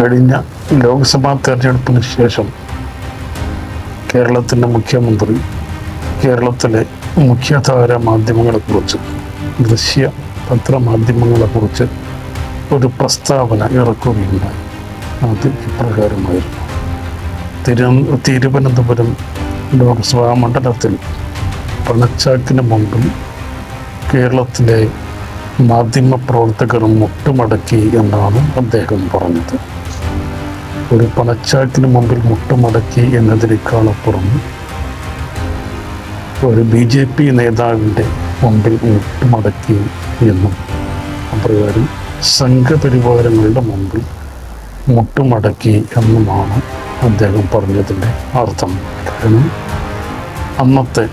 കഴിഞ്ഞ ലോക്സഭാ തെരഞ്ഞെടുപ്പിന് ശേഷം കേരളത്തിന്റെ മുഖ്യമന്ത്രി കേരളത്തിലെ മുഖ്യധാര മാധ്യമങ്ങളെക്കുറിച്ച് ദൃശ്യ പത്രമാധ്യമങ്ങളെക്കുറിച്ച് ഒരു പ്രസ്താവന ഇറക്കുകയുണ്ടായി. അത് ഇപ്രകാരമായിരുന്നു. തിരു തിരുവനന്തപുരം ലോക്സഭാ മണ്ഡലത്തിൽ പണച്ചാക്കിന് മുമ്പിൽ കേരളത്തിലെ മാധ്യമ മാധ്യമപ്രവർത്തകർ മുട്ടുമടക്കി എന്നാണ് അദ്ദേഹം പറഞ്ഞത്. ഒരു പണച്ചാക്കിന് മുമ്പിൽ മുട്ടുമടക്കി എന്നതിനേക്കാളപ്പുറം ഒരു ബി ജെ പി നേതാവിന്റെ മുമ്പിൽ മുട്ടുമടക്കി എന്നും അപ്രകാരം സംഘപരിവാരങ്ങളുടെ മുമ്പിൽ മുട്ടുമടക്കി എന്നുമാണ് അദ്ദേഹം പറഞ്ഞതിന്റെ അർത്ഥം. കാരണം അന്നത്തെ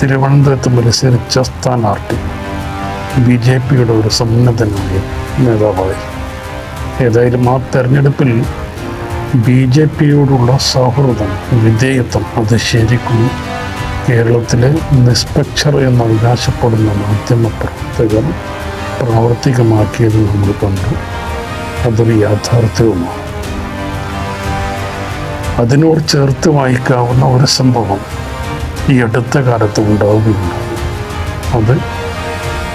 തിരുവനന്തപുരത്ത് മത്സരിച്ച സ്ഥാനാർത്ഥി ബി ജെ പിയുടെ ഒരു സന്നദ്ധനായ നേതാവായി. ഏതായാലും ആ തെരഞ്ഞെടുപ്പിൽ ബി ജെ പിയോടുള്ള സൗഹൃദം വിധേയത്വം അത് ശരിക്കും കേരളത്തിലെ നിഷ്പക്ഷർ എന്ന് അവകാശപ്പെടുന്ന മാധ്യമ പ്രവർത്തകർ പ്രാവർത്തികമാക്കിയത് നമ്മൾ കണ്ടു. അതൊരു യാഥാർത്ഥ്യവുമാണ്. അതിനോട് ചേർത്ത് വായിക്കാവുന്ന ഒരു സംഭവം ഈ അടുത്ത കാലത്ത് ഉണ്ടാവുകയുണ്ട് അത്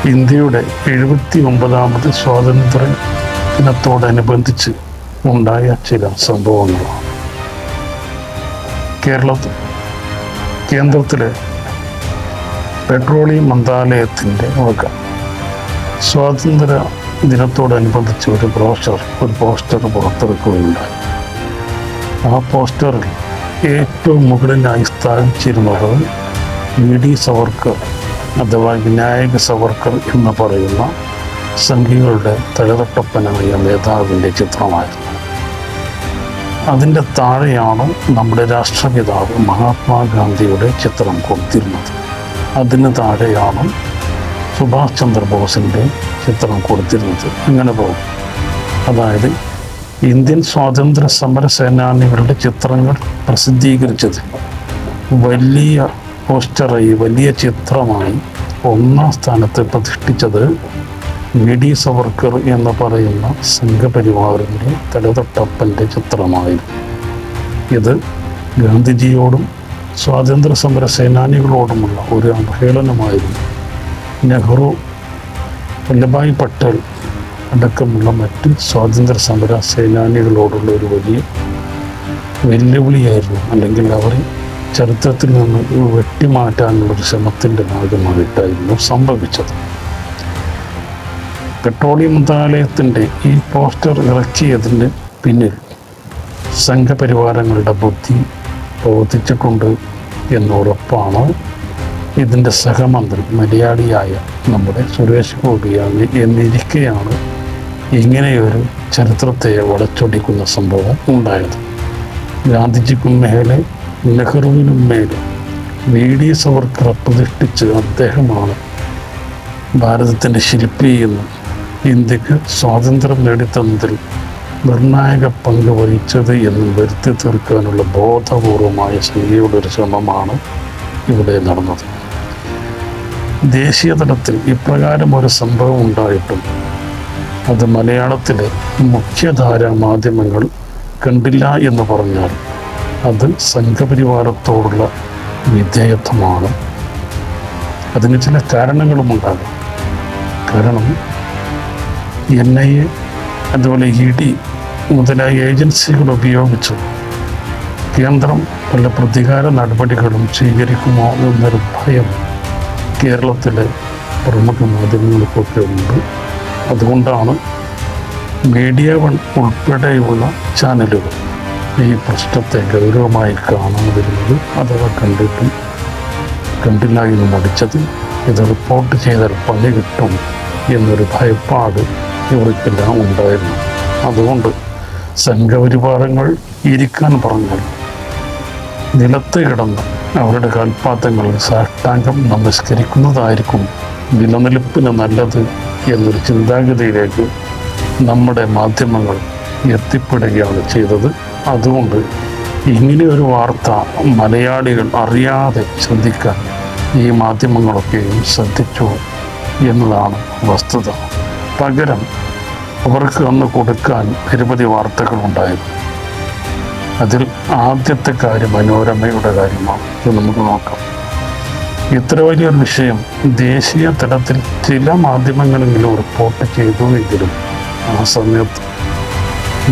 ഇന്ത്യയുടെ എഴുപത്തി ഒമ്പതാമത് സ്വാതന്ത്ര്യ ദിനത്തോടനുബന്ധിച്ച് ഉണ്ടായ ചില സംഭവങ്ങൾ. കേരളത്തിൽ കേന്ദ്രത്തിലെ പെട്രോളിയം മന്ത്രാലയത്തിന്റെ വക. സ്വാതന്ത്ര്യ ദിനത്തോടനുബന്ധിച്ച് ഒരു ബ്രോഷർ ഒരു പോസ്റ്റർ പുറത്തിറക്കുകയുണ്ടായി. ആ പോസ്റ്ററിൽ ഏറ്റവും മുകളിലായി സ്ഥാപിച്ചിരുന്നത് വി ഡി സവർക്കർ അഥവാ വിനായക സവർക്കർ എന്ന് പറയുന്ന സംഘികളുടെ തലതട്ടപ്പനായ നേതാവിന്റെ ചിത്രമായിരുന്നു. അതിന്റെ താഴെയാണ് നമ്മുടെ രാഷ്ട്രപിതാവ് മഹാത്മാഗാന്ധിയുടെ ചിത്രം കൊടുത്തിരുന്നത്. അതിന് താഴെയാണ് സുഭാഷ് ചന്ദ്രബോസിന്റെ ചിത്രം കൊടുത്തിരുന്നത്. അങ്ങനെ പോകും. അതായത് ഇന്ത്യൻ സ്വാതന്ത്ര്യ സമര സേനാനികളുടെ ചിത്രങ്ങൾ പ്രസിദ്ധീകരിച്ചത് വലിയ പോസ്റ്ററായി വലിയ ചിത്രമായി ഒന്നാം സ്ഥാനത്ത് പ്രതിഷ്ഠിച്ചത് വി ഡി സവർക്കർ എന്ന് പറയുന്ന സംഘപരിവാറിന്റെ തലതൊട്ടപ്പന്റെ ചിത്രമായിരുന്നു. ഇത് ഗാന്ധിജിയോടും സ്വാതന്ത്ര്യ സമര സേനാനികളോടുമുള്ള ഒരു അവഹേളനമായിരുന്നു. നെഹ്റു വല്ലഭായ് പട്ടേൽ അടക്കമുള്ള മറ്റ് സ്വാതന്ത്ര്യ സമര സേനാനികളോടുള്ള ഒരു വലിയ വെല്ലുവിളിയായിരുന്നു. അല്ലെങ്കിൽ അവർ ചരിത്രത്തിൽ നിന്ന് വെട്ടിമാറ്റാനുള്ള ഒരു ശ്രമത്തിന്റെ ഭാഗമായിട്ടായിരുന്നു സംഭവിച്ചത്. പെട്രോളിയം മന്ത്രാലയത്തിന്റെ ഈ പോസ്റ്റർ ഇറക്കിയതിന് പിന്നിൽ സംഘപരിവാരങ്ങളുടെ ബുദ്ധി പ്രവർത്തിച്ചിട്ടുണ്ട് എന്നുറപ്പാണ്. ഇതിന്റെ സഹമന്ത്രി മലയാളിയായ നമ്മുടെ സുരേഷ് ഗോപിയാണ് എന്നിരിക്കെയാണ് ഇങ്ങനെയൊരു ചരിത്രത്തെ വളച്ചൊടിക്കുന്ന സംഭവം ഉണ്ടായത്. ഗാന്ധിജിക്കും മേലെ നെഹ്റുവിനും മേലെ വി ഡി സവർക്കർ പ്രതിഷ്ഠിച്ച് അദ്ദേഹമാണ് ഭാരതത്തിന്റെ ശില്പി എന്നും ഇന്ത്യയ്ക്ക് സ്വാതന്ത്ര്യം നേടിത്തന്നതിൽ നിർണായക പങ്ക് വഹിച്ചത് എന്ന് വരുത്തി തീർക്കാനുള്ള ബോധപൂർവമായ ശൈലിയുടെ ഒരു ശ്രമമാണ് ഇവിടെ നടന്നത്. ദേശീയ തലത്തിൽ ഇപ്രകാരം ഒരു സംഭവം ഉണ്ടായിട്ടും അത് മലയാളത്തിലെ മുഖ്യധാര മാധ്യമങ്ങൾ കണ്ടില്ല എന്ന് പറഞ്ഞാൽ അത് സംഘപരിവാരത്തോടുള്ള വിധേയത്വമാണ്. അതിന് ചില കാരണങ്ങളുമുണ്ടാകും. കാരണം എൻ ഐ എ അതുപോലെ ഇ ഡി മുതലായ ഏജൻസികൾ ഉപയോഗിച്ച്. കേന്ദ്രം പല പ്രതികാര നടപടികളും സ്വീകരിക്കുമോ എന്നൊരു ഭയം കേരളത്തിലെ പ്രമുഖ മാധ്യമങ്ങൾക്കൊക്കെ ഉണ്ട്. അതുകൊണ്ടാണ് മീഡിയ വൺ ഉൾപ്പെടെയുള്ള ചാനലുകൾ ഈ പ്രശ്നത്തെ ഗൗരവമായി കാണാതിരുന്നത്. അഥവാ കണ്ടിട്ടും കണ്ടില്ല എന്ന് മടിച്ചത് ഇത് റിപ്പോർട്ട് ചെയ്താൽ പണി കിട്ടും എന്നൊരു ഭയപ്പാട് ഇവർക്കെല്ലാം ഉണ്ടായിരുന്നു. അതുകൊണ്ട് സംഘപരിവാരങ്ങൾ ഇരിക്കാൻ പറഞ്ഞാൽ നിലത്ത് കിടന്ന് അവരുടെ കാൽപാദങ്ങൾ സാഷ്ടാംഗം നമസ്കരിക്കുന്നതായിരിക്കും നിലനിൽപ്പിന് നല്ലത് എന്നൊരു ചിന്താഗതിയിലേക്ക് നമ്മുടെ മാധ്യമങ്ങൾ എത്തിപ്പെടുകയാണ് ചെയ്തത്. അതുകൊണ്ട് ഇങ്ങനെയൊരു വാർത്ത മലയാളികൾ അറിയാതെ ശ്രദ്ധിക്കാൻ ഈ മാധ്യമങ്ങളൊക്കെയും ശ്രദ്ധിച്ചു എന്നതാണ് വസ്തുത. പകരം അവർക്ക് അന്ന് കൊടുക്കാൻ നിരവധി വാർത്തകളുണ്ടായിരുന്നു. അതിൽ ആദ്യത്തെ കാര്യം മനോരമയുടെ കാര്യമാണ്. ഇത് നമുക്ക് നോക്കാം. ഇത്ര വലിയൊരു വിഷയം ദേശീയ തലത്തിൽ ചില മാധ്യമങ്ങളെങ്കിലും റിപ്പോർട്ട് ചെയ്തുവെങ്കിലും ആ സമയത്ത്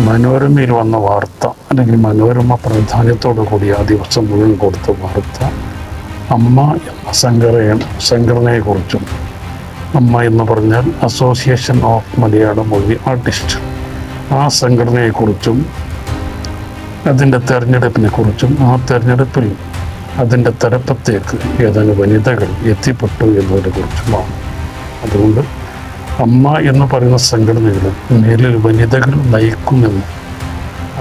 മനോരമയിൽ വന്ന വാർത്ത അല്ലെങ്കിൽ മനോരമ പ്രാധാന്യത്തോടു കൂടി ആ ദിവസം മുഴുവൻ കൊടുത്ത വാർത്ത അമ്മ എന്ന സംഘടന സംഘടനയെക്കുറിച്ചും അമ്മ എന്ന് പറഞ്ഞാൽ association of Malayala movie artist ആ സംഘടനയെക്കുറിച്ചും അതിന്റെ തെരഞ്ഞെടുപ്പിനെ കുറിച്ചും ആ തെരഞ്ഞെടുപ്പിൽ അതിന്റെ തലപ്പത്തേക്ക് ഏതാനും വനിതകൾ എത്തിപ്പെട്ടു എന്നതിനെ കുറിച്ചുമാണ്. അതുകൊണ്ട് അമ്മ എന്ന് പറയുന്ന സംഘടനകൾ മേലിൽ വനിതകൾ നയിക്കുമെന്ന്.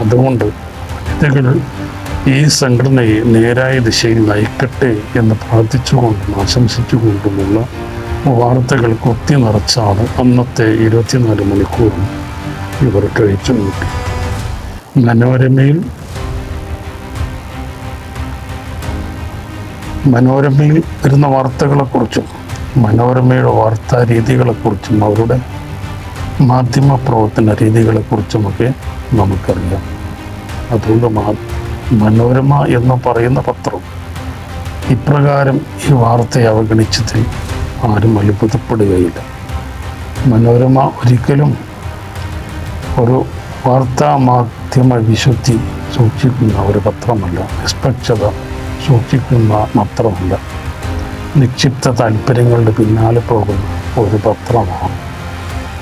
അതുകൊണ്ട് വനിതകൾ ഈ സംഘടനയെ നേരായ ദിശയിൽ നയിക്കട്ടെ എന്ന് പ്രാർത്ഥിച്ചുകൊണ്ടും ആശംസിച്ചുകൊണ്ടുമുള്ള വാർത്തകൾ കുത്തി നിറച്ചാണ് അന്നത്തെ ഇരുപത്തിനാല് മണിക്കൂറും ഇവർ കഴിച്ചു കൂട്ടി മനോരമയിൽ മനോരമയിൽ വരുന്ന വാർത്തകളെക്കുറിച്ചും മനോരമയുടെ വാർത്താ രീതികളെക്കുറിച്ചും അവരുടെ മാധ്യമ പ്രവർത്തന രീതികളെക്കുറിച്ചുമൊക്കെ നമുക്കറിയാം. അതുകൊണ്ട് മാ മനോരമ എന്ന് പറയുന്ന പത്രം ഇപ്രകാരം ഈ വാർത്തയെ അവഗണിച്ചതിൽ ആരും അത്ഭുതപ്പെടുകയില്ല. മനോരമ ഒരിക്കലും ഒരു വാർത്താ മാധ്യമ വിശുദ്ധി സൂക്ഷിക്കുന്ന ഒരു പത്രമല്ല. നിഷ്പക്ഷത സൂക്ഷിക്കുന്ന പത്രമല്ല. നിക്ഷിപ്ത താല്പര്യങ്ങളുടെ പിന്നാലെ പോകുന്ന ഒരു പത്രമാണ്.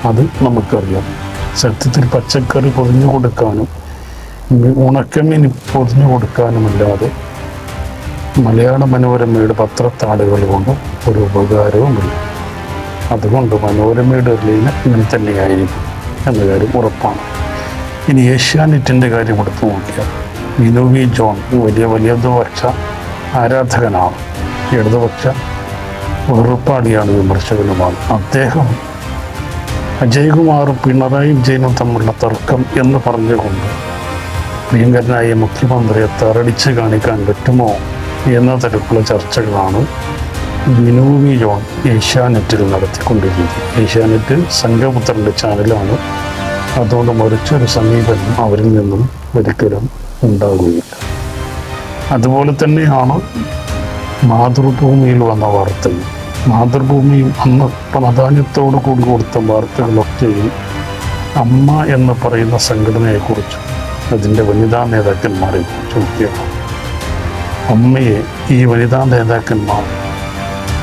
അത് നമുക്കറിയാം. സത്യത്തിൽ പച്ചക്കറി പൊതിഞ്ഞു കൊടുക്കാനും ഉണക്കമീൻ പൊതിഞ്ഞു കൊടുക്കാനുമല്ലാതെ മലയാള മനോരമയുടെ പത്രത്താളുകൾ കൊണ്ട് ഒരു ഉപകാരവുമില്ല. അതുകൊണ്ട് മനോരമയുടെ ലൈന ഇങ്ങനെ തന്നെയായിരിക്കും എന്ന കാര്യം ഉറപ്പാണ്. ഇനി ഏഷ്യാനെറ്റിന്റെ കാര്യം എടുത്തു നോക്കിയാൽ വിനു വി ജോൺ വലിയ വലതുപക്ഷ ആരാധകനാണ്. ഇടതുപക്ഷ വെറുപ്പാടിയാണ് വിമർശകനുമാണ്. അദ്ദേഹം അജയ്കുമാറും പിണറായി വിജയനും തമ്മിലുള്ള തർക്കം എന്ന് പറഞ്ഞുകൊണ്ട് പ്രിയങ്കരനായ മുഖ്യമന്ത്രിയെ തറടിച്ച് കാണിക്കാൻ പറ്റുമോ? എന്ന തരത്തിലുള്ള ചർച്ചകളാണ് ബിനോമി ജോൺ ഏഷ്യാനെറ്റിൽ നടത്തിക്കൊണ്ടിരുന്നത്. ഏഷ്യാനെറ്റ് സംഘപുത്രന്റെ ചാനലാണ്. അതുകൊണ്ട് മറിച്ചൊരു സമീപനം അവരിൽ നിന്നും ഒരിക്കലും ഉണ്ടാകുകയില്ല അതുപോലെ തന്നെയാണ് മാതൃഭൂമിയിൽ വന്ന വാർത്തകൾ മാതൃഭൂമിയും അന്ന് പ്രാധാന്യത്തോടു കൂടി കൊടുത്ത വാർത്തകളൊക്കെയും അമ്മ എന്ന് പറയുന്ന സംഘടനയെക്കുറിച്ചും അതിന്റെ വനിതാ നേതാക്കന്മാരെ കുറിച്ചൊക്കെയാണ് അമ്മയെ ഈ വനിതാ നേതാക്കന്മാർ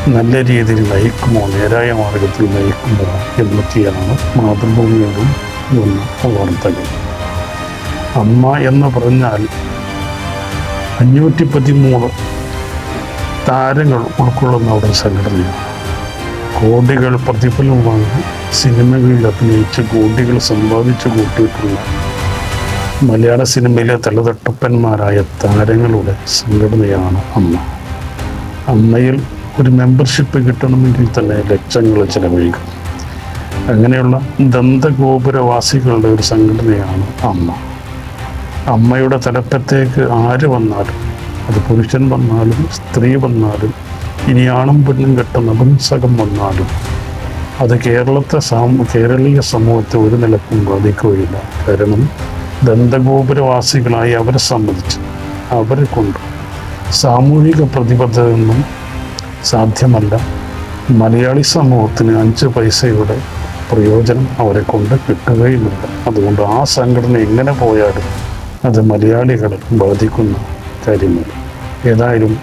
നല്ല രീതിയിൽ നയിക്കുമോ? നേരായ മാർഗത്തിൽ നയിക്കുമോ എന്നൊക്കെയാണ് മാതൃഭൂമിയോടും വന്ന വാർത്തകൾ അമ്മ എന്ന് പറഞ്ഞാൽ അഞ്ഞൂറ്റി പതിമൂന്ന് താരങ്ങൾ ഉൾക്കൊള്ളുന്ന ഒരു സംഘടനയാണ്. കോടികൾ പ്രതിഫലം വാങ്ങി സിനിമകളിൽ അഭിനയിച്ച് കോടികൾ സമ്പാദിച്ചു കൂട്ടിയിട്ടുള്ള മലയാള സിനിമയിലെ തലതട്ടപ്പന്മാരായ താരങ്ങളുടെ സംഘടനയാണ് അമ്മ. അമ്മയിൽ ഒരു മെമ്പർഷിപ്പ് കിട്ടണമെങ്കിൽ തന്നെ ലക്ഷങ്ങൾ ചിലവഴിക്കും. അങ്ങനെയുള്ള ദന്തഗോപുരവാസികളുടെ ഒരു സംഘടനയാണ് അമ്മ. അമ്മയുടെ തലപ്പത്തേക്ക് ആര് വന്നാലും അത് പുരുഷൻ വന്നാലും സ്ത്രീ വന്നാലും ഇനി ആണും പെണ്ണും കെട്ട നപുംസകം വന്നാലും അത് കേരളത്തെ കേരളീയ സമൂഹത്തെ ഒരു നിലക്കും ബാധിക്കുകയില്ല. കാരണം ദന്തഗോപുരവാസികളായി അവരെ സംബന്ധിച്ച് അവരെ കൊണ്ട് സാമൂഹിക പ്രതിബദ്ധതയൊന്നും സാധ്യമല്ല. മലയാളി സമൂഹത്തിന് അഞ്ച് പൈസയുടെ പ്രയോജനം അവരെ കൊണ്ട് കിട്ടുകയുമില്ല. അതുകൊണ്ട് ആ സംഘടന എങ്ങനെ പോയാലും അത് മലയാളികളെ ബാധിക്കുന്ന കാര്യമാണ് ഏതായാലും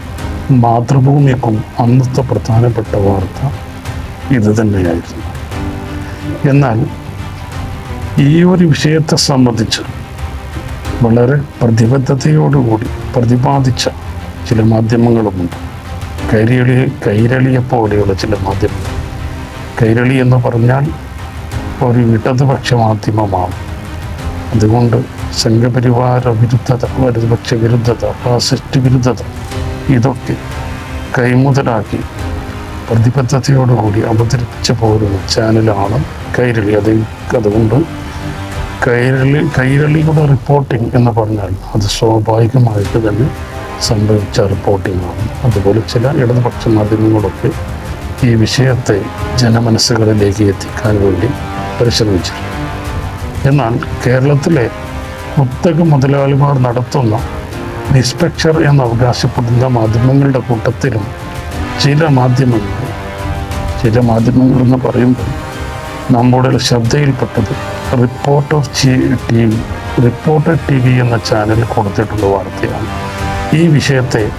മാതൃഭൂമിക്കും അന്നത്തെ പ്രധാനപ്പെട്ട വാർത്ത ഇത് തന്നെയായിരുന്നു. എന്നാൽ ഈ ഒരു വിഷയത്തെ സംബന്ധിച്ച് വളരെ പ്രതിബദ്ധതയോടുകൂടി പ്രതിപാദിച്ച ചില മാധ്യമങ്ങളുമുണ്ട്. കൈരളി കൈരളിയെ പോലെയുള്ള ചില മാധ്യമങ്ങൾ. കൈരളി എന്ന് പറഞ്ഞാൽ ഒരു ഇടതുപക്ഷ മാധ്യമമാണ്. അതുകൊണ്ട് സംഘപരിവാര വിരുദ്ധത വലതുപക്ഷ വിരുദ്ധത ഫാസിസ്റ്റ് വിരുദ്ധത ഇതൊക്കെ കൈമുതലാക്കി പ്രതിബദ്ധതയോടുകൂടി അവതരിപ്പിച്ച പോലുള്ള ചാനലാണ് കൈരളി. അത് അതുകൊണ്ട് കൈരളി കൈരളിയുടെ റിപ്പോർട്ടിംഗ് എന്ന് പറഞ്ഞാൽ അത് സ്വാഭാവികമായിട്ട് തന്നെ സംഭവിച്ച റിപ്പോർട്ടിംഗാണ് അതുപോലെ ചില ഇടതുപക്ഷ മാധ്യമങ്ങളൊക്കെ ഈ വിഷയത്തെ ജനമനസ്സുകളിലേക്ക് എത്തിക്കാൻ വേണ്ടി പരിശ്രമിച്ചു എന്നാൽ കേരളത്തിലെ കുത്തക മുതലാളിമാർ നടത്തുന്ന നിഷ്പക്ഷർ എന്ന് അവകാശപ്പെടുന്ന മാധ്യമങ്ങളുടെ കൂട്ടത്തിലും ചില മാധ്യമങ്ങൾ ചില മാധ്യമങ്ങൾ എന്ന് പറയുമ്പോൾ നമ്മുടെ ശ്രദ്ധയിൽപ്പെട്ടത് reporter T V reporter T V എന്ന ചാനൽ കൊടുത്തിട്ടുള്ള വാർത്തയാണ്. ഈ വിഷയത്തെ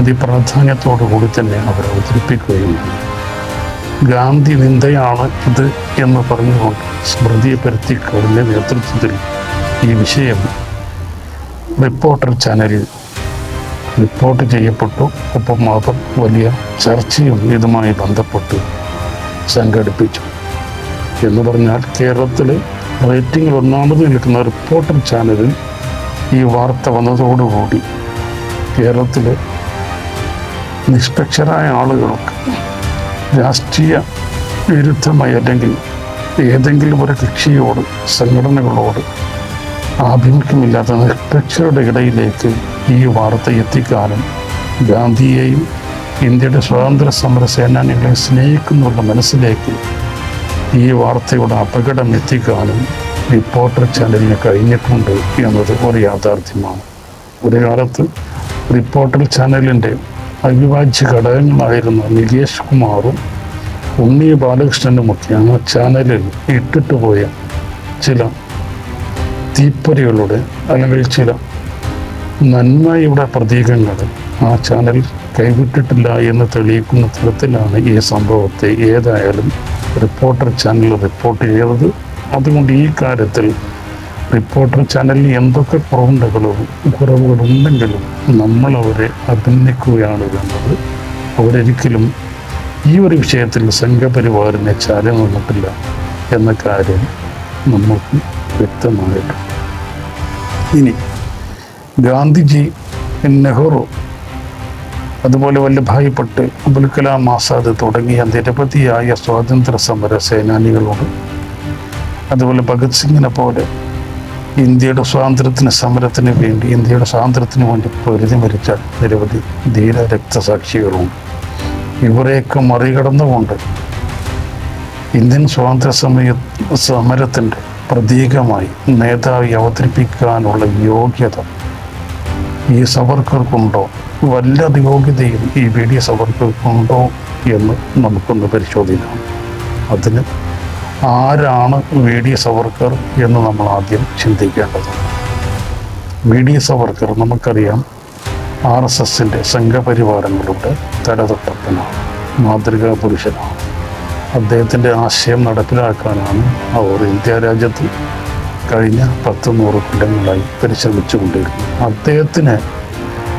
അതിപ്രാധാന്യത്തോടു കൂടി തന്നെ അവർ അവതരിപ്പിക്കുകയും ഗാന്ധി നിന്ദയാണ് ഇത് എന്ന് പറഞ്ഞുകൊണ്ട് സ്മൃതിയെ പരത്തിക്കോടിന്റെ നേതൃത്വത്തിൽ ഈ വിഷയം റിപ്പോർട്ടർ ചാനലിൽ റിപ്പോർട്ട് ചെയ്യപ്പെട്ടു. ഒപ്പം അവർ വലിയ ചർച്ചയും ഇതുമായി ബന്ധപ്പെട്ട് സംഘടിപ്പിച്ചു. എന്ന് പറഞ്ഞാൽ കേരളത്തിൽ റേറ്റിംഗിൽ ഒന്നാമത് നിൽക്കുന്ന റിപ്പോർട്ടർ ചാനലിൽ ഈ വാർത്ത വന്നതോടുകൂടി കേരളത്തിലെ നിഷ്പക്ഷരായ ആളുകൾക്ക് രാഷ്ട്രീയ വിരുദ്ധമായി അല്ലെങ്കിൽ ഏതെങ്കിലും ഒരു കക്ഷിയോട് സംഘടനകളോട് ആഭിമുഖ്യമില്ലാത്ത നിഷ്പക്ഷരുടെ ഇടയിലേക്ക് ഈ വാർത്ത എത്തിക്കാനും ഗാന്ധിയെയും ഇന്ത്യയുടെ സ്വാതന്ത്ര്യ സമര സേനാനികളെ സ്നേഹിക്കുന്നുള്ള മനസ്സിലേക്ക് ഈ വാർത്തയുടെ അപകടം എത്തിക്കാനും റിപ്പോർട്ടർ ചാനലിന് കഴിഞ്ഞിട്ടുണ്ട് എന്നത് ഒരു യാഥാർത്ഥ്യമാണ്. ഒരു കാലത്ത് റിപ്പോർട്ടർ ചാനലിന്റെ അവിഭാജ്യ ഘടകങ്ങളായിരുന്ന നികേഷ് കുമാറും ഉണ്ണി ബാലകൃഷ്ണനുമൊക്കെ ആ ചാനലിൽ ഇട്ടിട്ട് പോയ ചില തീപ്പൊരികളുടെ അല്ലെങ്കിൽ ചില നന്മയുടെ പ്രതീകങ്ങൾ ആ ചാനൽ കൈവിട്ടിട്ടില്ല എന്ന് തെളിയിക്കുന്ന തരത്തിലാണ് ഈ സംഭവത്തെ ഏതായാലും റിപ്പോർട്ടർ ചാനൽ റിപ്പോർട്ട് ചെയ്തത് അതുകൊണ്ട് ഈ കാര്യത്തിൽ റിപ്പോർട്ടർ ചാനലിൽ എന്തൊക്കെ കുറവുണ്ടകളും കുറവുകളുണ്ടെങ്കിലും നമ്മൾ അവരെ അഭിനന്ദിക്കുകയാണ് വേണ്ടത്. അവരൊരിക്കലും ഈ ഒരു വിഷയത്തിൽ സംഘപരിവാറിനെ ചാരം വന്നിട്ടില്ല എന്ന കാര്യം നമുക്ക് വ്യക്തമായിട്ടുണ്ട്. ഇനി ഗാന്ധിജി നെഹ്റു അതുപോലെ വല്ലഭായിപ്പെട്ട് അബുൽ കലാം ആസാദ് തുടങ്ങിയ നിരവധിയായ സ്വാതന്ത്ര്യ സമര സേനാനികളോട് അതുപോലെ ഭഗത് സിംഗിനെ പോലെ ഇന്ത്യയുടെ സ്വാതന്ത്ര്യത്തിന് സമരത്തിന് വേണ്ടി ഇന്ത്യയുടെ സ്വാതന്ത്ര്യത്തിന് വേണ്ടി പൊരുതി മരിച്ച നിരവധി ധീര രക്തസാക്ഷികളുണ്ട്. ഇവരെയൊക്കെ മറികടന്നുകൊണ്ട് ഇന്ത്യൻ സ്വാതന്ത്ര്യ സമയ സമരത്തിന്റെ പ്രതീകമായി നേതാവി അവതരിപ്പിക്കാനുള്ള യോഗ്യത ഈ സവർക്കർക്കുണ്ടോ? വല്ല യോഗ്യതയും ഈ ബി ഡി എസ് അവർക്ക് ഉണ്ടോ എന്ന് നമുക്കൊന്ന് പരിശോധിക്കാം. അതിന് ആരാണ് വി ഡി സവർക്കർ എന്ന് നമ്മൾ ആദ്യം ചിന്തിക്കേണ്ടത്? വി ഡി സവർക്കർ നമുക്കറിയാം ആർ എസ് എസിന്റെ സംഘപരിവാരങ്ങളുടെ തലതൊട്ടപ്പനാണ് മാതൃകാ പുരുഷനാണ്. അദ്ദേഹത്തിന്റെ ആശയം നടപ്പിലാക്കാനാണ് അവർ ഇന്ത്യ രാജ്യത്ത് കഴിഞ്ഞ പത്ത് നൂറ് കൊല്ലങ്ങളായി പരിശ്രമിച്ചുകൊണ്ടിരുന്നത്. അദ്ദേഹത്തിന്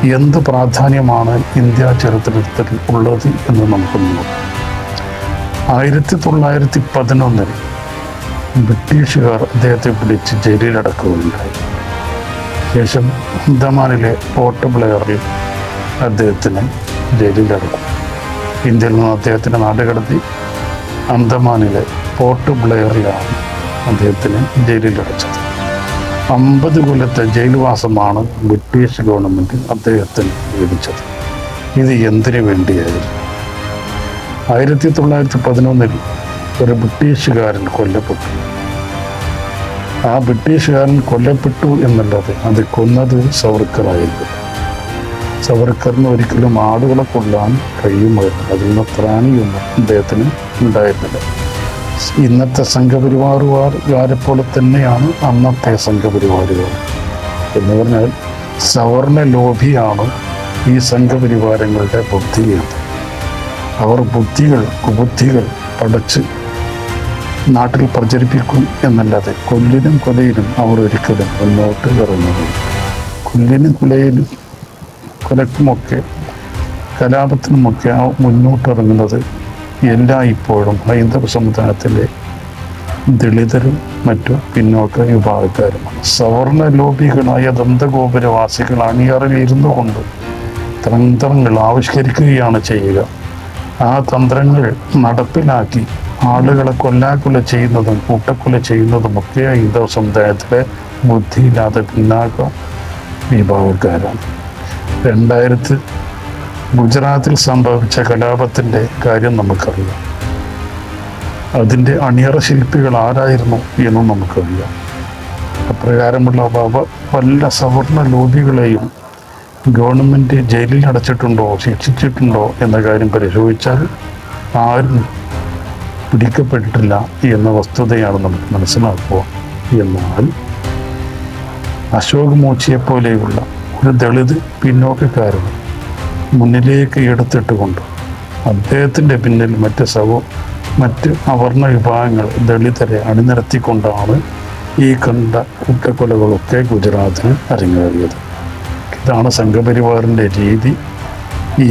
എന്ത് പ്രാധാന്യമാണ് ഇന്ത്യ ചരിത്രത്തിൽ ഉള്ളത് എന്ന് നമുക്ക് നോക്കാം. ആയിരത്തി തൊള്ളായിരത്തി പതിനൊന്നിൽ ബ്രിട്ടീഷുകാർ അദ്ദേഹത്തെ പിടിച്ച് ജയിലിലടക്കുകയുണ്ടായി. ശേഷം അന്തമാനിലെ പോർട്ട് ബ്ലെയറിൽ അദ്ദേഹത്തിന് ജയിലിലടക്കും. ഇന്ത്യയിൽ നിന്ന് അദ്ദേഹത്തിന് നാടുകടത്തി അന്തമാനിലെ പോർട്ട് ബ്ലെയറിലാണ് അദ്ദേഹത്തിന് ജയിലിലടച്ചത്. അമ്പത് കൊല്ലത്തെ ജയിൽവാസമാണ് ബ്രിട്ടീഷ് ഗവൺമെന്റ് അദ്ദേഹത്തിന് ലഭിച്ചത് ഇത് എന്തിനു വേണ്ടിയായിരുന്നു? ആയിരത്തി തൊള്ളായിരത്തി പതിനൊന്നിൽ ഒരു ബ്രിട്ടീഷുകാരൻ കൊല്ലപ്പെട്ടു. ആ ബ്രിട്ടീഷുകാരൻ കൊല്ലപ്പെട്ടു എന്നുള്ളത് അത് കൊന്നത് സവർക്കറായിരുന്നു സവർക്കറിന് ഒരിക്കലും ആടുകളെ കൊല്ലാൻ കഴിയുമായിരുന്നു. അതിൽ നിന്ന് ത്രാണിയൊന്നും അദ്ദേഹത്തിന് ഉണ്ടായിരുന്നില്ല. ഇന്നത്തെ സംഘപരിവാറുകാർ പോലെ തന്നെയാണ് അന്നത്തെ സംഘപരിവാറുകാർ. എന്ന് പറഞ്ഞാൽ സവർണ ലോഭിയാണ് ഈ സംഘപരിവാരങ്ങളുടെ ബുദ്ധി എന്ന് അവർ ബുദ്ധികൾ കുബുദ്ധികൾ പടച്ച് നാട്ടിൽ പ്രചരിപ്പിക്കും എന്നല്ലാതെ കൊല്ലിനും കൊലയിലും അവർ ഒരിക്കലും മുന്നോട്ട് ഇറങ്ങുന്നു കൊല്ലിനും കൊലയിലും കൊലക്കുമൊക്കെ കലാപത്തിനുമൊക്കെ മുന്നോട്ടിറങ്ങുന്നത് എല്ലാ ഇപ്പോഴും ഹൈന്ദവ സമുദായത്തിലെ ദളിതരും മറ്റു പിന്നോക്ക വിഭാഗക്കാരും സവർണ ലോബികളായ ദന്തഗോപുരവാസികൾ അണിയറിൽ ഇരുന്നു കൊണ്ട് തന്ത്രങ്ങൾ ആവിഷ്കരിക്കുകയാണ് ചെയ്യുക. ആ തന്ത്രങ്ങൾ നടപ്പിലാക്കി ആളുകളെ കൊല്ലാക്കൊല ചെയ്യുന്നതും കൂട്ടക്കൊല ചെയ്യുന്നതുമൊക്കെ ഹൈന്ദവ സമുദായത്തിലെ ബുദ്ധിയില്ലാതെ പിന്നാക്ക വിഭാഗക്കാരാണ്. രണ്ടായിരത്തി ഗുജറാത്തിൽ സംഭവിച്ച കലാപത്തിന്റെ കാര്യം നമുക്കറിയാം. അതിന്റെ അണിയറ ശില്പികൾ ആരായിരുന്നു എന്നും നമുക്കറിയാം. അപ്രകാരമുള്ള വല്ല സവർണ ലോബികളെയും ഗവൺമെന്റ് ജയിലിൽ അടച്ചിട്ടുണ്ടോ ശിക്ഷിച്ചിട്ടുണ്ടോ എന്ന കാര്യം പരിശോധിച്ചാൽ ആരും പിടിക്കപ്പെട്ടിട്ടില്ല എന്ന വസ്തുതയാണ് നമുക്ക് മനസ്സിലാക്കുക. എന്നാൽ അശോക് മോച്ചിയെപ്പോലെയുള്ള ഒരു ദളിത് പിന്നോക്കക്കാരന് മുന്നിലേക്ക് എടുത്തിട്ടുകൊണ്ട് അദ്ദേഹത്തിന്റെ പിന്നിൽ മറ്റ് സവ മറ്റ് അവർണ വിഭാഗങ്ങൾ ദളിതരെ അണിനിരത്തിക്കൊണ്ടാണ് ഈ കണ്ട കൂട്ടക്കൊലകളൊക്കെ ഗുജറാത്തിന് അരങ്ങേറിയത്. ഇതാണ് സംഘപരിവാറിന്റെ രീതി.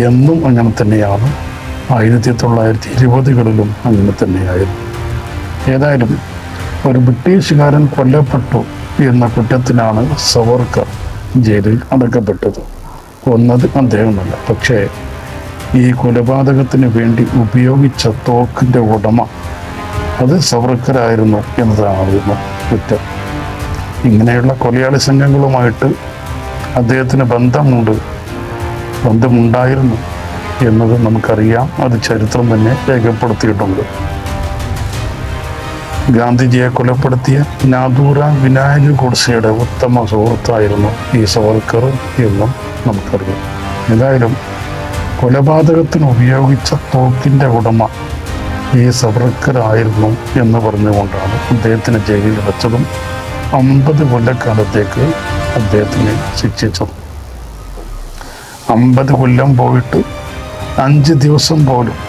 എന്നും അങ്ങനെ തന്നെയാണ്. ആയിരത്തി തൊള്ളായിരത്തി ഇരുപതുകളിലും അങ്ങനെ തന്നെയായിരുന്നു. ഏതായാലും ഒരു ബ്രിട്ടീഷുകാരൻ കൊല്ലപ്പെട്ടു എന്ന കുറ്റത്തിനാണ് സവർക്കർ ജയിലിൽ അടക്കപ്പെട്ടത്. കൊന്നത് അദ്ദേഹമല്ല പക്ഷേ ഈ കൊലപാതകത്തിന് വേണ്ടി ഉപയോഗിച്ച തോക്കിന്റെ ഉടമ അത് സവർക്കറായിരുന്നു എന്നതായിരുന്നു കുറ്റം. ഇങ്ങനെയുള്ള കൊലയാളി സംഘങ്ങളുമായിട്ട് അദ്ദേഹത്തിന് ബന്ധമുണ്ട് ബന്ധമുണ്ടായിരുന്നു എന്നത് നമുക്കറിയാം. അത് ചരിത്രം തന്നെ രേഖപ്പെടുത്തിയിട്ടുണ്ട്. ഗാന്ധിജിയെ കൊലപ്പെടുത്തിയ നാദൂറ വിനായക ഗുഡ്സയുടെ ഉത്തമ സുഹൃത്തായിരുന്നു ഈ സവർക്കർ എന്നും നമുക്കറിയാം. ഏതായാലും കൊലപാതകത്തിന് ഉപയോഗിച്ച തോക്കിന്റെ ഉടമ ഈ സവർക്കറായിരുന്നു എന്ന് പറഞ്ഞുകൊണ്ടാണ് അദ്ദേഹത്തിന് ജയിലിൽ വെച്ചതും അമ്പത് കൊല്ലക്കാലത്തേക്ക് അദ്ദേഹത്തിനെ ശിക്ഷിച്ചത്. അമ്പത് കൊല്ലം പോയിട്ട് അഞ്ച് ദിവസം പോലും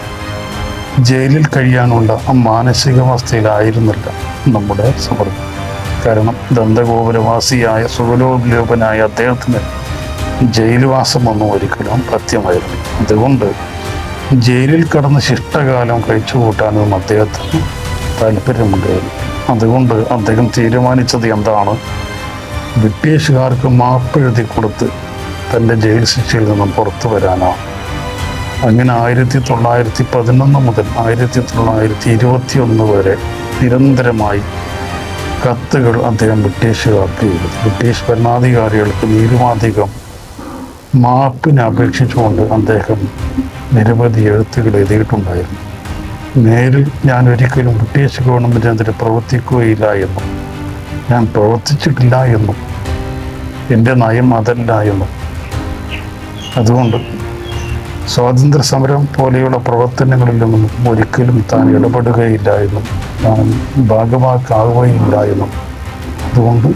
ജയിലിൽ കഴിയാനുള്ള മാനസികാവസ്ഥയിലായിരുന്നില്ല നമ്മുടെ സമൃദ്ധി കാരണം ദന്തഗോപുരവാസിയായ സുഗലോപലോപനായ അദ്ദേഹത്തിന് ജയിൽവാസമൊന്നും ഒരിക്കലും പ്രത്യമായിരുന്നു അതുകൊണ്ട് ജയിലിൽ കടന്ന് ശിഷ്ടകാലം കഴിച്ചു കൂട്ടാനും അദ്ദേഹത്തിന് താല്പര്യമുണ്ടായിരുന്നു അതുകൊണ്ട് അദ്ദേഹം തീരുമാനിച്ചത് എന്താണ്? ബ്രിട്ടീഷുകാർക്ക് മാപ്പ് എഴുതി കൊടുത്ത് തന്റെ ജയിൽ ശിക്ഷയിൽ നിന്നും പുറത്തു വരാനാണ്. അങ്ങനെ ആയിരത്തി തൊള്ളായിരത്തി പതിനൊന്ന് മുതൽ ആയിരത്തി തൊള്ളായിരത്തി ഇരുപത്തി ഒന്ന് വരെ നിരന്തരമായി കത്തുകൾ അദ്ദേഹം ബ്രിട്ടീഷുകാർക്ക് എഴുതി. ബ്രിട്ടീഷ് ഭരണാധികാരികൾക്ക് നിരുമാധികം മാപ്പിനെ അപേക്ഷിച്ചുകൊണ്ട് അദ്ദേഹം നിരവധി എഴുത്തുകൾ എഴുതിയിട്ടുണ്ടായിരുന്നു. നേരിൽ ഞാൻ ഒരിക്കലും ബ്രിട്ടീഷ് ഗവൺമെന്റിനെതിരെ പ്രവർത്തിക്കുകയില്ല എന്നും ഞാൻ പ്രവർത്തിച്ചിട്ടില്ല എന്നും എന്റെ നയം അതല്ല എന്നും അതുകൊണ്ട് സ്വാതന്ത്ര്യ സമരം പോലെയുള്ള പ്രവർത്തനങ്ങളിലൊന്നും ഒരിക്കലും താൻ ഇടപെടുകയില്ല എന്നും താൻ ഭാഗമാക്കാവുകയില്ല എന്നും അതുകൊണ്ട്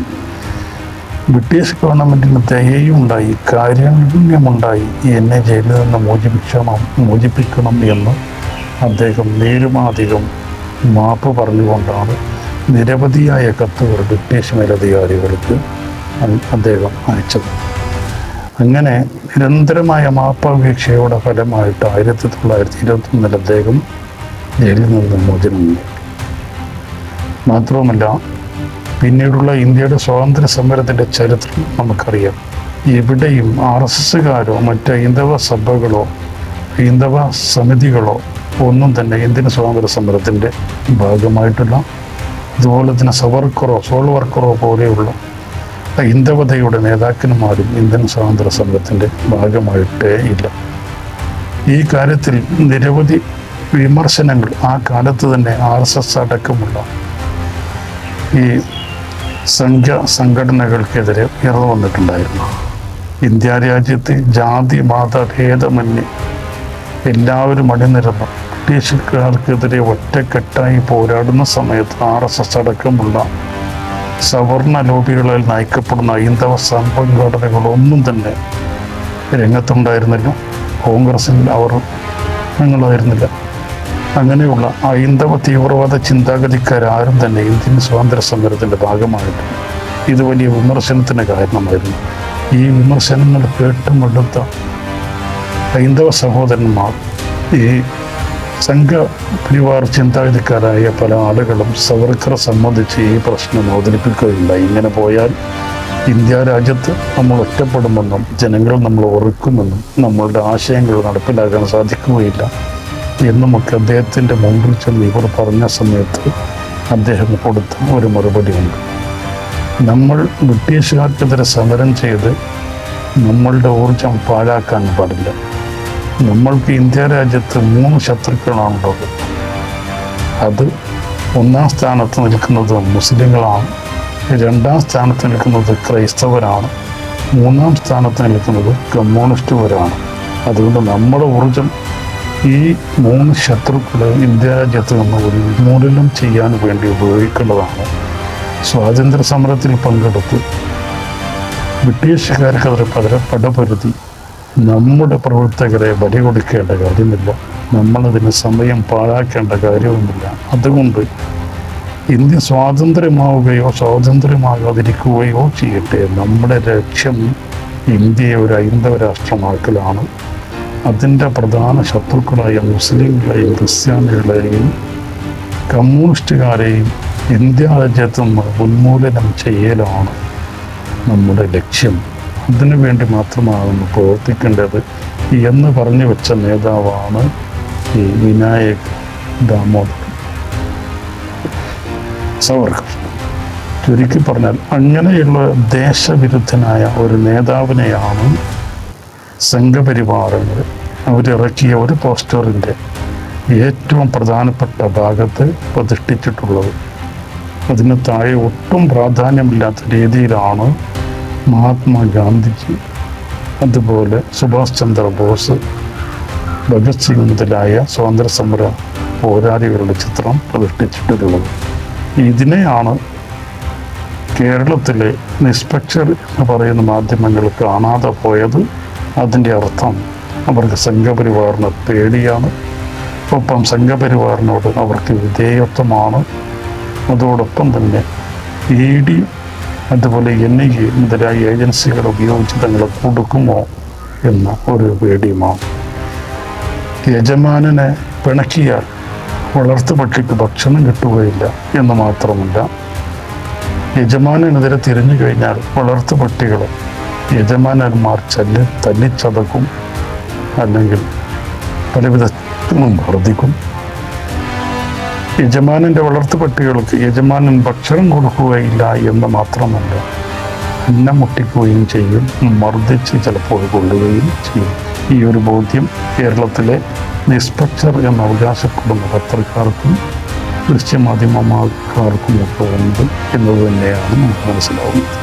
ബ്രിട്ടീഷ് ഗവൺമെന്റിന് ദയയും ഉണ്ടായി കാരുണ്യമുണ്ടായി എന്നെ ജയിലിൽ നിന്ന് മോചിപ്പിക്കണം മോചിപ്പിക്കണം എന്ന് അദ്ദേഹം നേരുമാധികം മാപ്പ് പറഞ്ഞുകൊണ്ടാണ് നിരവധിയായ കത്തുകൾ ബ്രിട്ടീഷ് മേലധികാരികൾക്ക് അദ്ദേഹം അയച്ചത്. അങ്ങനെ നിരന്തരമായ മാപ്പാപേക്ഷയുടെ ഫലമായിട്ട് ആയിരത്തി തൊള്ളായിരത്തി ഇരുപത്തി ഒന്നിൽ അദ്ദേഹം ജയിലിൽ നിന്ന് മോചനം മാത്രവുമല്ല പിന്നീടുള്ള ഇന്ത്യയുടെ സ്വാതന്ത്ര്യ സമരത്തിന്റെ ചരിത്രം നമുക്കറിയാം. എവിടെയും ആർ എസ് എസ്സുകാരോ മറ്റ് ഹൈന്ദവ സഭകളോ ഹൈന്ദവ സമിതികളോ ഒന്നും തന്നെ ഇന്ത്യൻ സ്വാതന്ത്ര്യ സമരത്തിന്റെ ഭാഗമായിട്ടുള്ള അതുപോലെ തന്നെ സവർക്കറോ സോൾ വർക്കറോ പോലെയുള്ള ഹൈന്ദവതയുടെ നേതാക്കന്മാരും ഇന്ത്യൻ സ്വാതന്ത്ര്യ സമരത്തിന്റെ ഭാഗമായിട്ടേ ഇല്ല. ഈ കാര്യത്തിൽ നിരവധി വിമർശനങ്ങൾ ആ കാലത്ത് തന്നെ ആർ എസ് എസ് അടക്കമുള്ള ഈ സംഘ സംഘടനകൾക്കെതിരെ ഉയർന്നു വന്നിട്ടുണ്ടായിരുന്നു. ഇന്ത്യ രാജ്യത്ത് ജാതി മത ഭേദമന്യേ എല്ലാവരും അണിനിരന്നു ബ്രിട്ടീഷുകാർക്കെതിരെ ഒറ്റക്കെട്ടായി പോരാടുന്ന സമയത്ത് ആർ എസ് എസ് അടക്കമുള്ള സവർണ ലോബികളിൽ നയിക്കപ്പെടുന്ന ഹൈന്ദവ സംഘടനകളൊന്നും തന്നെ രംഗത്തുണ്ടായിരുന്നില്ല. കോൺഗ്രസിൽ അവർ ഞങ്ങളായിരുന്നില്ല അങ്ങനെയുള്ള ഹൈന്ദവ തീവ്രവാദ ചിന്താഗതിക്കാരും തന്നെ ഇന്ത്യൻ സ്വാതന്ത്ര്യ സമരത്തിന്റെ ഭാഗമായിട്ട് ഇത് വലിയ വിമർശനത്തിന് കാരണമായിരുന്നു. ഈ വിമർശനങ്ങൾ കേട്ടുമെടുത്ത ഹൈന്ദവ സഹോദരന്മാർ ഈ സംഘ പരിവാർ ചിന്താഗതിക്കാരായ പല ആളുകളും സവർക്കറെ സംബന്ധിച്ച് ഈ പ്രശ്നം അവതരിപ്പിക്കുകയുണ്ടായി. ഇങ്ങനെ പോയാൽ ഇന്ത്യ രാജ്യത്ത് നമ്മൾ ഒറ്റപ്പെടുമെന്നും ജനങ്ങൾ നമ്മൾ ഒറുക്കുമെന്നും നമ്മളുടെ ആശയങ്ങൾ നടപ്പിലാക്കാൻ സാധിക്കുകയില്ല എന്നുമൊക്കെ അദ്ദേഹത്തിന്റെ മുമ്പിൽ ചെന്ന് ഇവർ പറഞ്ഞ സമയത്ത് അദ്ദേഹം കൊടുത്ത ഒരു മറുപടിയുണ്ട്. നമ്മൾ ബ്രിട്ടീഷുകാർക്കെതിരെ സമരം ചെയ്ത് നമ്മളുടെ ഊർജം പാഴാക്കാൻ പാടില്ല. നമ്മൾക്ക് ഇന്ത്യ രാജ്യത്ത് മൂന്ന് ശത്രുക്കളാണുള്ളത്. അത് ഒന്നാം സ്ഥാനത്ത് നിൽക്കുന്നത് മുസ്ലിങ്ങളാണ്. രണ്ടാം സ്ഥാനത്ത് നിൽക്കുന്നത് ക്രൈസ്തവരാണ്. മൂന്നാം സ്ഥാനത്ത് നിൽക്കുന്നത് കമ്മ്യൂണിസ്റ്റുകാരാണ്. അതുകൊണ്ട് നമ്മുടെ ഊർജം ഈ മൂന്ന് ശത്രുക്കളെ ഇന്ത്യ രാജ്യത്ത് നിന്ന് ഒരു ഉന്മൂലനം ചെയ്യാൻ വേണ്ടി ഉപയോഗിക്കേണ്ടതാണ്. സ്വാതന്ത്ര്യ സമരത്തിൽ പങ്കെടുത്ത് ബ്രിട്ടീഷുകാർക്കെതിരെ പകരം പടപൊരുതി നമ്മുടെ പ്രവർത്തകരെ ബലി കൊടുക്കേണ്ട കാര്യമില്ല. നമ്മളതിന് സമയം പാഴാക്കേണ്ട കാര്യവുമില്ല. അതുകൊണ്ട് ഇന്ത്യ സ്വാതന്ത്ര്യമാവുകയോ സ്വാതന്ത്ര്യമാകാതിരിക്കുകയോ ചെയ്യട്ടെ. നമ്മുടെ ലക്ഷ്യം ഇന്ത്യയെ ഒരു ഹൈന്ദവ രാഷ്ട്രമാക്കലാണ്. അതിന്റെ പ്രധാന ശത്രുക്കളായ മുസ്ലിങ്ങളെയും ക്രിസ്ത്യാനികളെയും കമ്മ്യൂണിസ്റ്റുകാരെയും ഇന്ത്യ രാജ്യത്ത് നിന്ന് ഉന്മൂലനം ചെയ്യലാണ് നമ്മുടെ ലക്ഷ്യം. അതിനു വേണ്ടി മാത്രമാണ് പ്രവർത്തിക്കേണ്ടത് എന്ന് പറഞ്ഞു വെച്ച നേതാവാണ് ഈ വിനായക് ദാമോദർ സവർക്കർ ചുരുക്കി പറഞ്ഞാൽ അങ്ങനെയുള്ള ദേശവിരുദ്ധനായ ഒരു നേതാവിനെയാണ് സംഘപരിവാരങ്ങൾ അവരിറക്കിയ ഒരു പോസ്റ്ററിന്റെ ഏറ്റവും പ്രധാനപ്പെട്ട ഭാഗത്ത് പ്രതിഷ്ഠിച്ചിട്ടുള്ളത്. അതിന് താഴെ ഒട്ടും പ്രാധാന്യമില്ലാത്ത രീതിയിലാണ് മഹാത്മാഗാന്ധിജി അതുപോലെ സുഭാഷ് ചന്ദ്രബോസ് ഭഗത് സിംഗ് മുതലായ സ്വാതന്ത്ര്യ സമര പോരാളികളുടെ ചിത്രം പ്രതിഷ്ഠിച്ചിട്ടുള്ളത്. ഇതിനെയാണ് കേരളത്തിലെ നിഷ്പക്ഷർ എന്ന് പറയുന്ന മാധ്യമങ്ങൾ കാണാതെ പോയത്. അതിന്റെ അർത്ഥം അവർക്ക് സംഘപരിവാറിന് പേടിയാണ്. ഒപ്പം സംഘപരിവാറിനോട് അവർക്ക് വിധേയത്വമാണ്. അതോടൊപ്പം തന്നെ ഇ ഡി അതുപോലെ എൻ ഐ മുതലായ ഏജൻസികൾ ഉപയോഗിച്ച് തങ്ങളെ കൊടുക്കുമോ എന്ന ഒരു പേടിയുമാണ്. യജമാനനെ പിണക്കിയാൽ വളർത്തുപട്ടിക്ക് ഭക്ഷണം കിട്ടുകയില്ല എന്ന് മാത്രമല്ല യജമാനെതിരെ തിരിഞ്ഞു കഴിഞ്ഞാൽ വളർത്തുപട്ടികൾ യജമാനന്മാർ ചല്ലി തല്ലിച്ചതക്കും അല്ലെങ്കിൽ പലവിധത്തിലും വർദ്ധിക്കും. യജമാനന്റെ വളർത്തുപട്ടികൾക്ക് യജമാനൻ ഭക്ഷണം കൊടുക്കുകയില്ല എന്ന് മാത്രമല്ല അന്നം മുട്ടിക്കുകയും ചെയ്യും മർദ്ദിച്ച് ചിലപ്പോൾ കൊള്ളുകയും ചെയ്യും. ഈ ഒരു ബോധ്യം കേരളത്തിലെ നിഷ്പക്ഷർ എന്ന് അവകാശപ്പെടുന്ന പത്രക്കാർക്കും ദൃശ്യമാധ്യമക്കാർക്കും ഒക്കെ ഉണ്ട് എന്നത് തന്നെയാണ് നമുക്ക് മനസ്സിലാവുന്നത്.